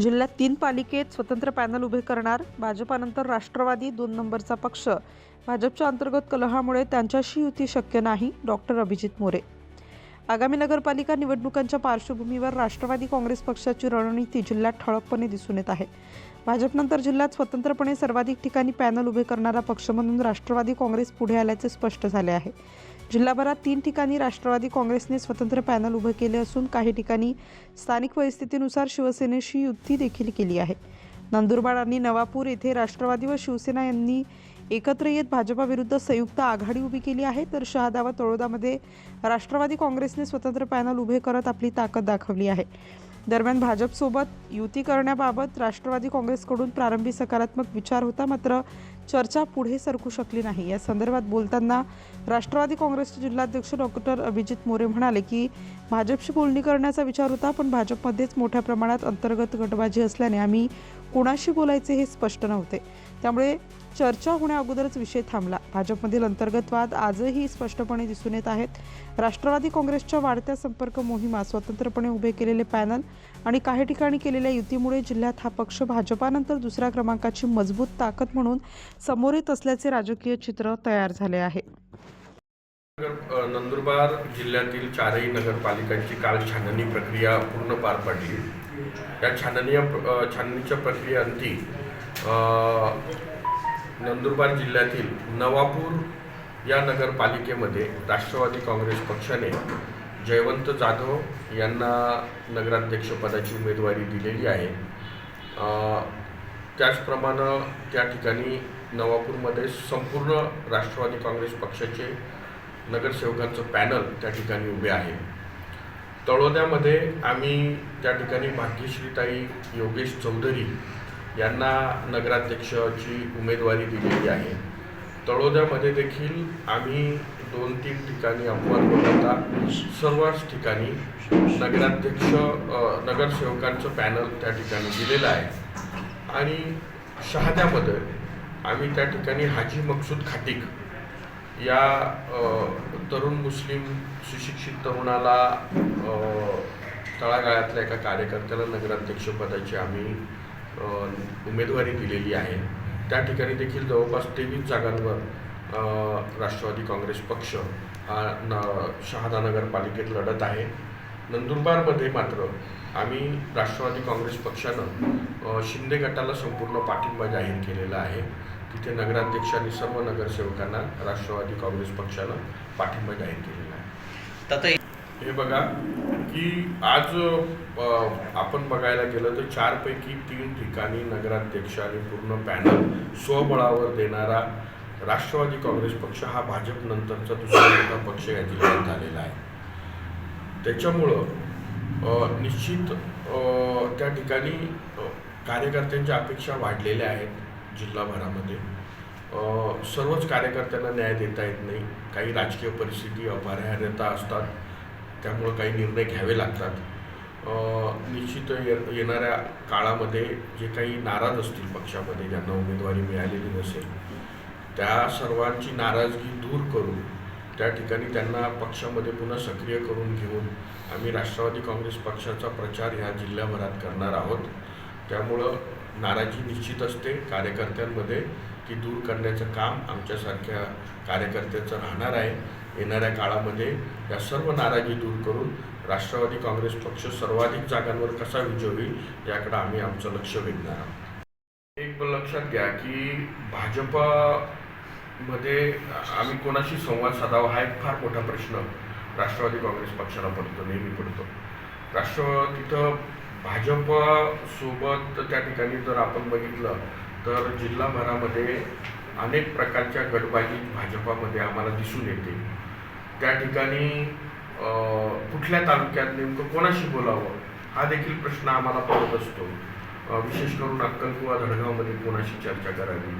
जिल्ह्यात तीन पालिकेत स्वतंत्र पॅनल उभे करणार भाजपानंतर राष्ट्रवादी दोन नंबरचा पक्ष. भाजपच्या अंतर्गत कलहामुळे त्यांच्याशी युती शक्य नाही डॉक्टर अभिजित मोरे. आगामी नगरपालिका निवडणुकांच्या पार्श्वभूमीवर राष्ट्रवादी काँग्रेस पक्षाची रणनीती जिल्ह्यात ठळकपणे दिसून येत आहे. भाजपनंतर जिल्ह्यात स्वतंत्रपणे सर्वाधिक ठिकाणी पॅनल उभे करणारा पक्ष म्हणून राष्ट्रवादी काँग्रेस पुढे आल्याचे स्पष्ट झाले आहे. जिल्हाभरात तीन ठिकाणी राष्ट्रवादी काँग्रेसने स्वतंत्र पॅनल उभे केले असून काही ठिकाणी स्थानिक परिस्थितीनुसार शिवसेनेशी युती देखील केली आहे. नंदुरबार आणि नवापूर येथे राष्ट्रवादी व शिवसेना यांनी एकत्र येत भाजपाविरुद्ध संयुक्त आघाडी उभी केली आहे तर शहादा व तळोदामध्ये राष्ट्रवादी काँग्रेसने स्वतंत्र पॅनल उभे करत आपली ताकद दाखवली आहे. दरम्यान भाजपसोबत युती करण्याबाबत राष्ट्रवादी काँग्रेसकडून प्रारंभी सकारात्मक विचार होता मात्र चर्चा पुढे सरकू शकली नाही. या संदर्भात बोलताना राष्ट्रवादी काँग्रेसचे जिल्हाध्यक्ष डॉक्टर अभिजित मोरे म्हणाले की भाजपशी बोलणी करण्याचा विचार होता पण भाजपमध्येच मोठ्या प्रमाणात अंतर्गत गटबाजी असल्याने आम्ही कोणाशी बोलायचे हे स्पष्ट नव्हते. त्यामुळे चर्चा होण्या अगोदरच विषय थांबला. भाजपमधील अंतर्गत वाद आजही स्पष्टपणे दिसून येत आहेत. राष्ट्रवादी काँग्रेसच्या वाढत्या संपर्क मोहिमा स्वतंत्रपणे उभे केलेले पॅनल आणि काही ठिकाणी केलेल्या युतीमुळे जिल्ह्यात हा पक्ष भाजपानंतर दुसऱ्या क्रमांकाची मजबूत ताकद म्हणून समोर येत असल्याचे राजकीय चित्र तयार झाले आहे. नंदुरबार जिल्ह्यातील चारही नगरपालिकांची काल छाननी प्रक्रिया पूर्ण पार पडली. या छाननी छाननीच्या प्रक्रियेअंती नंदुरबार जिल्ह्यातील नवापूर या नगरपालिकेमध्ये राष्ट्रवादी काँग्रेस पक्षाने जयवंत जाधव यांना नगराध्यक्षपदाची उमेदवारी दिलेली आहे. त्याचप्रमाणे त्या ठिकाणी नवापूरमध्ये संपूर्ण राष्ट्रवादी काँग्रेस पक्षाचे नगरसेवकांचं पॅनल त्या ठिकाणी उभे आहे. तळोद्यामध्ये आम्ही त्या ठिकाणी भाग्यश्रीताई योगेश चौधरी यांना नगराध्यक्षाची उमेदवारी दिलेली आहे. तळोद्यामध्ये देखील आम्ही दोन तीन ठिकाणी अपवाद वगळता सर्वच ठिकाणी नगराध्यक्ष नगरसेवकांचं पॅनल त्या ठिकाणी दिलेलं आहे. आणि शहाद्यामध्ये आम्ही त्या ठिकाणी हाजी मकसूद खाटिक या तरुण मुस्लिम सुशिक्षित तरुणाला तळागाळातल्या एका कार्यकर्त्याला नगराध्यक्षपदाची आम्ही उमेदवारी दिलेली आहे. त्या ठिकाणी देखील जवळपास तेवीस जागांवर राष्ट्रवादी काँग्रेस पक्ष हा न शहादा नगरपालिकेत लढत आहे. नंदुरबारमध्ये मात्र आम्ही राष्ट्रवादी काँग्रेस पक्षानं शिंदे गटाला संपूर्ण पाठिंबा जाहीर केलेला आहे. तिथे नगराध्यक्ष आणि सर्व नगरसेवकांना राष्ट्रवादी काँग्रेस पक्षानं पाठिंबा जाहीर केलेला आहे. हे बघा की आज आपण बघायला गेलं तर चारपैकी तीन ठिकाणी नगराध्यक्ष आणि पूर्ण पॅनल स्वबळावर देणारा राष्ट्रवादी काँग्रेस पक्ष हा भाजप नंतरचा दुसरा मोठा पक्ष या जिल्ह्यात झालेला आहे. त्याच्यामुळं निश्चित त्या ठिकाणी कार्यकर्त्यांच्या अपेक्षा वाढलेल्या आहेत जिल्हाभरामध्ये. सर्वच कार्यकर्त्यांना न्याय देता येत नाही. काही राजकीय परिस्थिती अपरिहार्यता असतात. त्यामुळं काही निर्णय घ्यावे लागतात. निश्चित ये येणाऱ्या काळामध्ये जे काही नाराज असतील पक्षामध्ये ज्यांना उमेदवारी मिळालेली नसेल त्या सर्वांची नाराजगी दूर करून त्या ठिकाणी त्यांना पक्षामध्ये पुन्हा सक्रिय करून घेऊन आम्ही राष्ट्रवादी काँग्रेस पक्षाचा प्रचार ह्या जिल्ह्याभरात करणार आहोत. त्यामुळं नाराजी निश्चित असते. कार्यकर्त्यांमध्ये ती दूर करण्याचं काम आमच्यासारख्या कार्यकर्त्याचं राहणार आहे. येणाऱ्या काळामध्ये या सर्व नाराजी दूर करून राष्ट्रवादी काँग्रेस पक्ष सर्वाधिक जागांवर कसा विजय होईल याकडे आम्ही आमचं लक्ष वेधणार आहोत. एक लक्षात घ्या की भाजपमध्ये आम्ही कोणाशी संवाद साधावा हा एक फार मोठा प्रश्न राष्ट्रवादी काँग्रेस पक्षाला पडतो नेहमी पडतो. राष्ट्र तिथं भाजपसोबत त्या ठिकाणी जर आपण बघितलं तर जिल्हाभरामध्ये अनेक प्रकारच्या गटबाजी भाजपामध्ये आम्हाला दिसून येते. त्या ठिकाणी कुठल्या तालुक्यात नेमकं कोणाशी बोलावं हा देखील प्रश्न आम्हाला पडत असतो. विशेष करून अक्कलकुवा धडगावमध्ये कोणाशी चर्चा करावी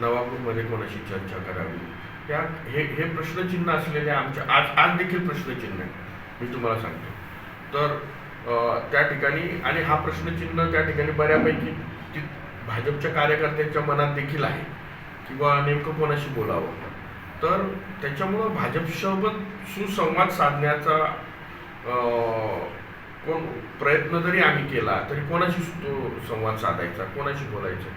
नवापूरमध्ये कोणाशी चर्चा करावी या हे हे प्रश्नचिन्ह असलेले आमच्या आज आज देखील प्रश्नचिन्ह आहे. मी तुम्हाला सांगतो. तर त्या ठिकाणी आणि हा प्रश्नचिन्ह त्या ठिकाणी बऱ्यापैकी ती भाजपच्या कार्यकर्त्यांच्या मनात देखील आहे किंवा नेमकं कोणाशी बोलावं. तर त्याच्यामुळं भाजपसोबत सुसंवाद साधण्याचा कोण प्रयत्न जरी आम्ही केला तरी कोणाशी तो संवाद साधायचा कोणाशी बोलायचं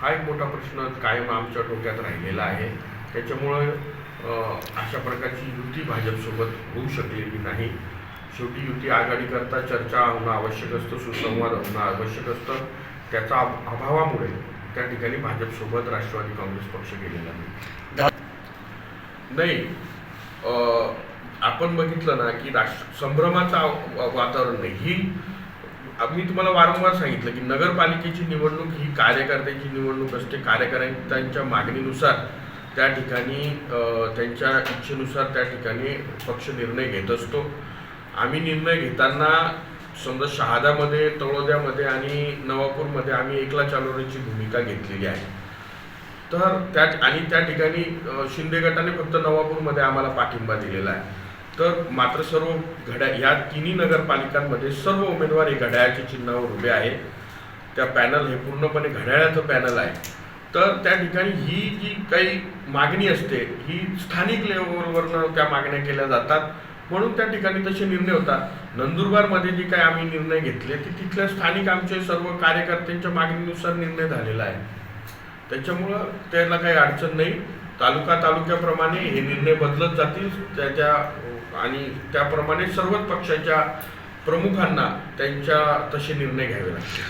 हा एक मोठा प्रश्न कायम आमच्या डोक्यात राहिलेला आहे. त्याच्यामुळं अशा प्रकारची युती भाजपसोबत होऊ शकलेली नाही. शेवटी युती आघाडीकरता चर्चा होणं आवश्यक असतं सुसंवाद होणं आवश्यक असतं. त्याचा अभ- अभावामुळे त्या ठिकाणी भाजपसोबत राष्ट्रवादी काँग्रेस पक्ष गेलेला नाही. नाही आपण बघितलं ना की राष्ट्र संभ्रमाचं वातावरण नाही. ही मी तुम्हाला वारंवार सांगितलं की नगरपालिकेची निवडणूक ही कार्यकर्त्यांची निवडणूक असते. कार्यकर्त्यांच्या मागणीनुसार त्या ठिकाणी त्यांच्या इच्छेनुसार त्या ठिकाणी पक्ष निर्णय घेत असतो. आम्ही निर्णय घेताना समजा शहादामध्ये तळोद्यामध्ये आणि नवापूरमध्ये आम्ही एकला चालवण्याची भूमिका घेतलेली आहे. तर त्या आणि त्या ठिकाणी शिंदे गटाने फक्त नवापूरमध्ये आम्हाला पाठिंबा दिलेला आहे. तर मात्र सर्व घड्या या तिन्ही नगरपालिकांमध्ये सर्व उमेदवार हे घड्याळ्याच्या चिन्हावर उभे आहे त्या पॅनल हे पूर्णपणे घड्याळाचं पॅनल आहे. तर त्या ठिकाणी ही जी काही मागणी असते ही स्थानिक लेवलवरनं त्या मागण्या केल्या जातात. म्हणून त्या ठिकाणी तसे निर्णय होतात. नंदुरबारमध्ये जे काही आम्ही निर्णय घेतले ते तिथल्या स्थानिक आमचे सर्व कार्यकर्त्यांच्या मागणीनुसार निर्णय झालेला आहे. त्याच्यामुळं त्याला काही अडचण नाही. तालुका तालुक्याप्रमाणे हे निर्णय बदलत जातील. त्याच्या आणि त्याप्रमाणे सर्वच पक्षाच्या प्रमुखांना त्यांच्या तसे निर्णय घ्यावे लागतील.